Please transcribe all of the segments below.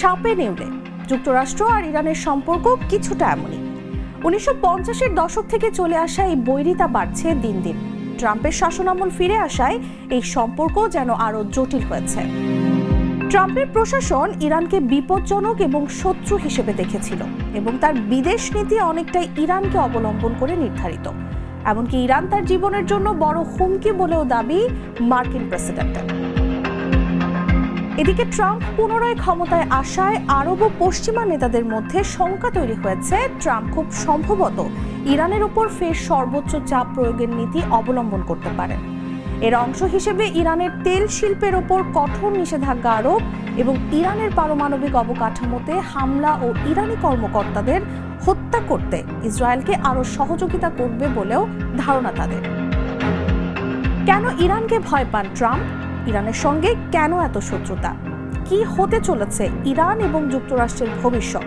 সাপে নেউলে। যুক্তরাষ্ট্র আর ইরানের সম্পর্ক কিছুটা এমনই। উনিশশো পঞ্চাশের দশক থেকে চলে আসা এই বৈরিতা বাড়ছে দিন দিন। ট্রাম্পের শাসনামল ফিরে আসায় এই সম্পর্ক যেন আরও জটিল হয়েছে। ট্রাম্পের প্রশাসন ইরানকে বিপজ্জনক এবং শত্রু হিসেবে দেখেছিল এবং তার বিদেশ নীতি অনেকটাই ইরানকে অবলম্বন করে নির্ধারিত। এমনকি ইরান তার জীবনের জন্য বড় হুমকি বলেও দাবি মার্কিন প্রেসিডেন্টের। এদিকে ট্রাম্প পুনরায় ক্ষমতায় আসায় আরব ও পশ্চিমা নেতাদের মধ্যে শঙ্কা তৈরি হয়েছে। ট্রাম্প খুব সম্ভবত ইরানের উপর ফের সর্বোচ্চ চাপ প্রয়োগের নীতি অবলম্বন করতে পারেন। এর অংশ হিসেবে ইরানের তেল শিল্পের ওপর কঠোর নিষেধাজ্ঞা আরোপ এবং ইরানের পারমাণবিক অবকাঠামোতে হামলা ও ইরানি কর্মকর্তাদের হত্যা করতে ইসরায়েলকে আরও সহযোগিতা করবে বলেও ধারণা তাদের। কেন ইরানকে ভয় পান ট্রাম্প? ইরানের সঙ্গে কেন এত শত্রুতা? কি হতে চলেছে ইরান এবং যুক্তরাষ্ট্রের ভবিষ্যৎ?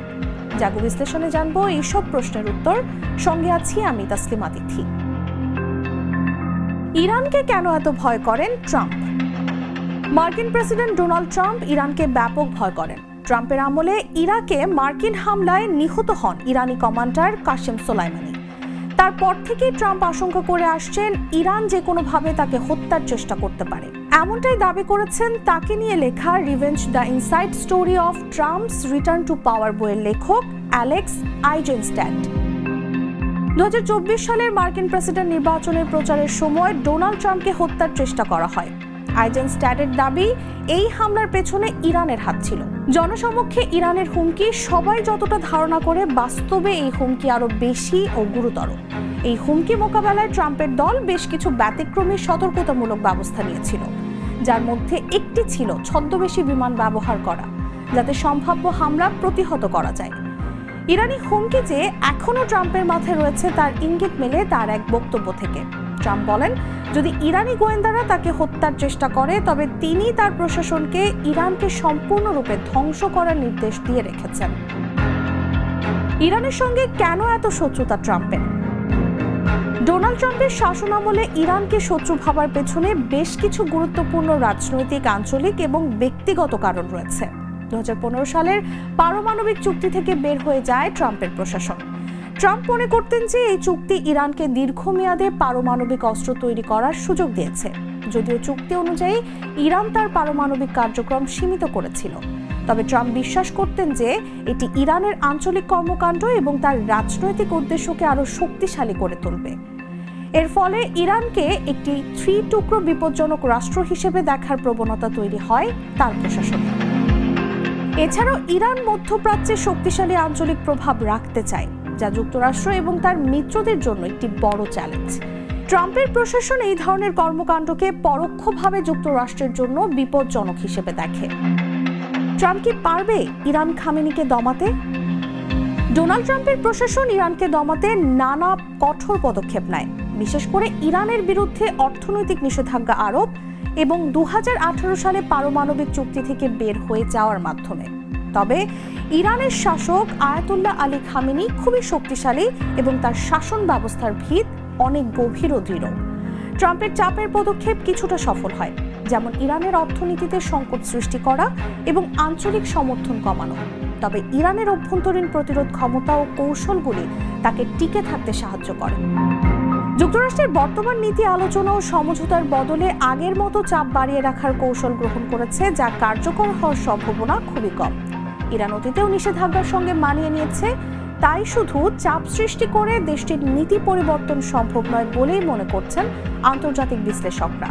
জাগো বিশ্লেষণে জানব এইসব প্রশ্নের উত্তর। সঙ্গে আছি আমি তাসলিমা তিথি ইরানকে কেন এত ভয় করেন ট্রাম্প? মার্কিন প্রেসিডেন্ট ডোনাল্ড ট্রাম্প ইরানকে ব্যাপক ভয় করেন। ট্রাম্পের আমলে ইরাকে মার্কিন হামলায় নিহত হন ইরানি কমান্ডার কাশেম সোলাইমানি। তারপর থেকেই ট্রাম্প আশঙ্কা করে আসছেন ইরান যে কোনোভাবে তাকে হত্যার চেষ্টা করতে পারে। এমনটাই দাবি করেছেন তাকে নিয়ে লেখা revenge the inside story of Trump's return to power বইয়ের লেখক অ্যালেক্স আইজেনস্ট্যান্ড দু সালের মার্কিন প্রেসিডেন্ট নির্বাচনের প্রচারের সময় ডোনাল্ড ট্রাম্পকে হত্যার চেষ্টা করা হয়। আইজেন স্ট্যাটের দাবি, এই হামলার পেছনে ইরানের হাত ছিল। জনসমক্ষে ইরানের হুমকি সবাই যতটা ধারণা করে, বাস্তবে এই হুমকি আরও বেশি ও গুরুতর। এই হুমকি মোকাবেলায় ট্রাম্পের দল বেশ কিছু ব্যতিক্রমী সতর্কতামূলক ব্যবস্থা নিয়েছিল। যার মধ্যে একটি ছিল ছদ্মবেশী বিমান ব্যবহার করা, যাতে সম্ভাব্য হামলা প্রতিহত করা যায়। ইরানি হুমকি যে এখনও ট্রাম্পের মাথায় রয়েছে তার ইঙ্গিত মেলে তার এক বক্তব্য থেকে। ট্রাম্প বলেন, যদি ইরানি গোয়েন্দারা তাকে হত্যার চেষ্টা করে, তবে তিনি তার প্রশাসনকে ইরানকে সম্পূর্ণরূপে ধ্বংস করার নির্দেশ দিয়ে রেখেছেন। ইরানের সঙ্গে কেন এত শত্রুতা ট্রাম্পের? ডোনাল্ড ট্রাম্পের শাসনামলে ইরানকে শত্রু ভাবার পেছনে বেশ কিছু গুরুত্বপূর্ণ রাজনৈতিক, আঞ্চলিক এবং ব্যক্তিগত কারণ রয়েছে। দুহাজার পনেরো সালের পারমাণবিক চুক্তি থেকে বের হয়ে যায় ট্রাম্পের প্রশাসন। ট্রাম্প মনে করতেন যে এই চুক্তি ইরানকে দীর্ঘমেয়াদে পারমাণবিক অস্ত্র তৈরি করার সুযোগ দিয়েছে। যদিও চুক্তি অনুযায়ী ইরান তার পারমাণবিক কার্যক্রম সীমিত করেছিল। তবে ট্রাম্প বিশ্বাস করতেন যে এটি ইরানের আঞ্চলিক কর্মকাণ্ড এবং তার রাজনৈতিক উদ্দেশ্যকে আরও শক্তিশালী করে তুলবে। এর ফলে ইরানকে একটি থ্রি টুকরো বিপজ্জনক রাষ্ট্র হিসেবে দেখার প্রবণতা তৈরি হয় তার প্রশাসনে। এছাড়াও ইরান মধ্যপ্রাচ্যে শক্তিশালী আঞ্চলিক প্রভাব রাখতে চায়, যা যুক্তরাষ্ট্র এবং তার মিত্রদের জন্য একটি বড় চ্যালেঞ্জ। ট্রাম্পের প্রশাসন এই ধরনের কর্মকাণ্ডকে পরোক্ষভাবে যুক্তরাষ্ট্রের জন্য বিপজ্জনক হিসেবে দেখে। ট্রাম্প কি পারবে ইরান খামেনিকে দমাতে? ডোনাল্ড ট্রাম্পের প্রশাসন ইরানকে দমাতে নানা কঠোর পদক্ষেপ নেয়। বিশেষ করে ইরানের বিরুদ্ধে অর্থনৈতিক নিষেধাজ্ঞা আরোপ এবং দু হাজার আঠারো সালে পারমাণবিক চুক্তি থেকে বের হয়ে যাওয়ার মাধ্যমে। তবে ইরানের শাসক আয়াতুল্লাহ আলী খামেনি খুবই শক্তিশালী এবং তার শাসন ব্যবস্থার ভিত অনেক গভীর ও দৃঢ়। ট্রাম্পের চাপের পদক্ষেপ কিছুটা সফল হয়, যেমন ইরানের অর্থনীতিতে সংকট সৃষ্টি করা এবং আঞ্চলিক সমর্থন কমানো। তবে ইরানের অভ্যন্তরীণ প্রতিরোধ ক্ষমতা ও কৌশলগুলি তাকে টিকে থাকতে সাহায্য করে। যুক্তরাষ্ট্রের বর্তমান নীতি আলোচনা ও সমঝোতার বদলে আগের মতো চাপ বাড়িয়ে রাখার কৌশল গ্রহণ করেছে, যা কার্যকর হওয়ার সম্ভাবনা খুবই কম। ইরান অতীতেও নিষেধাজ্ঞার সঙ্গে মানিয়ে নিয়েছে, তাই শুধু চাপ সৃষ্টি করে দেশটির নীতি পরিবর্তন সম্ভব নয় বলেই মনে করছেন আন্তর্জাতিক বিশ্লেষকরা।